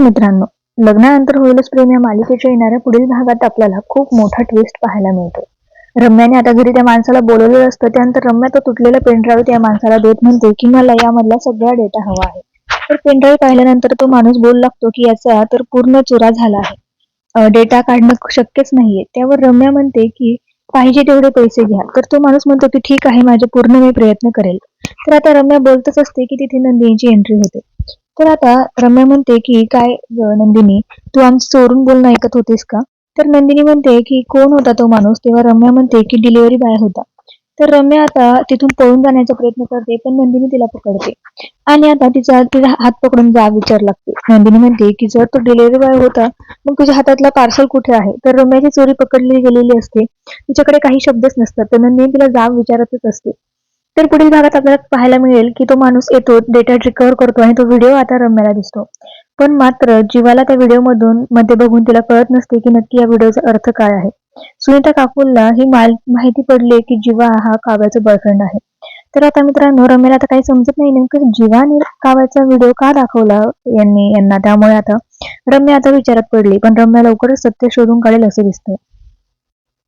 मित्रांनो लग्नानंतर होईलच प्रेम या मालिकेच्या येणाऱ्या पुढील भागात आपल्याला खूप मोठा ट्विस्ट पाहायला मिळतो. रम्याने आता घरी त्या माणसाला बोलवलेलं असतं त्यानंतर रम्या तो तुटलेला पेनड्राईव्ह त्या माणसाला देत म्हणते की मला यामधला सगळा डेटा हवा आहे. तर पेनड्राईव्ह पाहिल्यानंतर तो माणूस बोलू लागतो की याचा तर पूर्ण चुरा झाला आहे. डेटा काढणं शक्यच नाहीये. त्यावर रम्या म्हणते की पाहिजे तेवढे पैसे घ्या. तर तो माणूस म्हणतो की ठीक आहे माझे पूर्ण मी प्रयत्न करेल. तर आता रम्या बोलतच असते की तिथे नंदिनीची एंट्री होते. तर आता रम्या म्हणते की काय नंदिनी तू आमचं चोरून बोलणं ऐकत होतीस का? तर नंदिनी म्हणते की कोण होता तो माणूस? तेव्हा रम्या म्हणते की डिलिव्हरी बॉय होता. तर रम्या आता तिथून पळून जाण्याचा प्रयत्न करते पण नंदिनी तिला पकडते. आणि आता तिचा तिचा हात पकडून जा विचार लागते. नंदिनी म्हणते की जर तो डिलिव्हरी बॉय होता मग तुझ्या हातातला पार्सल कुठे आहे? तर रम्याची चोरी पकडली गेलेली असते. तिच्याकडे काही शब्दच नसतात तर नंदिनी तिला जाब विचारतच असते. तर पुढील भागात आपल्याला पाहायला मिळेल की तो माणूस येतो डेटा रिकव्हर करतो आणि तो व्हिडिओ आता रम्याला दिसतो. पण मात्र जीवाला त्या व्हिडिओ मधून मध्ये बघून तिला कळत नसते की नक्की या व्हिडिओचा अर्थ काय आहे. सुनीता काकूलला ही माहिती पडली की जीवा हा काव्याचा बॉयफ्रेंड आहे. तर आता मित्रांनो रम्याला आता काही समजत नाही नेमकं जीवाने काव्याचा व्हिडिओ का दाखवला यांनी यांना. त्यामुळे आता रम्या आता विचारात पडली पण रम्या लवकरच सत्य शोधून काढेल असं दिसतंय.